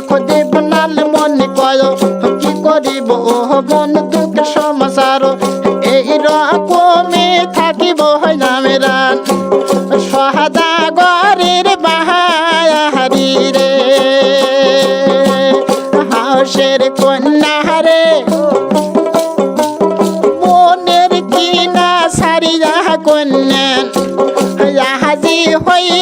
ধীরে দেখো দেব নাল মনে কয় কি করিব ও মন দুঃখ সমাচার এই রকমে থাকিব নামেরা সহাদাগরের বাহারি রে হাউসের কন্যা রে মনের কিনা সারিয়া কন্যা হাজি হইয়া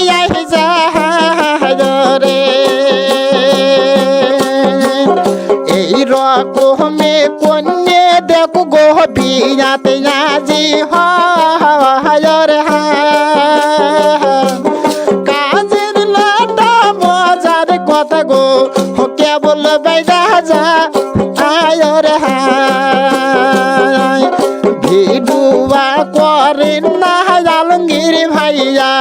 বিয়াতে আজি হয় রে কাজের লাটা মজার কথা গো কেবল বাইদা যা আয় রে হায় ভিডুয়া করেন না আলমগীর ভাইয়া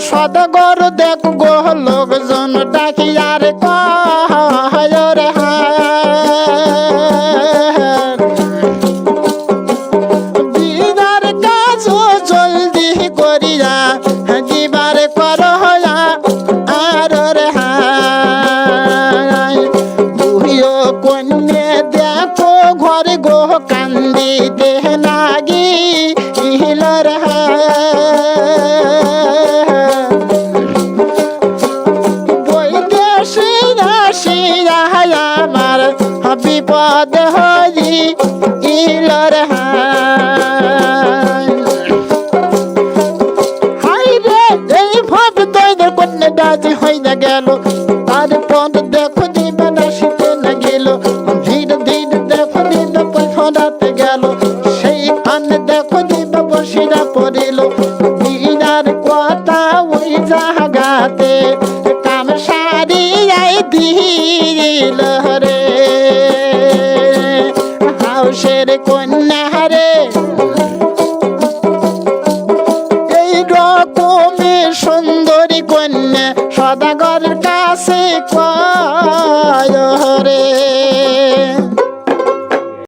সদগর দেখ গো লোকজন ডাকিয়ার কহর দিদার কাজ জলদি করিয়া দিবার কর হয়া আর রে হায় কন্যে দেখো ঘরে গো কান্দিতে লাগি, ইহলর বৈদেশে বিপদ হরি ইলর হারে এই রকমে সুন্দরী কন্যা সদাগর কাছে কয় হরে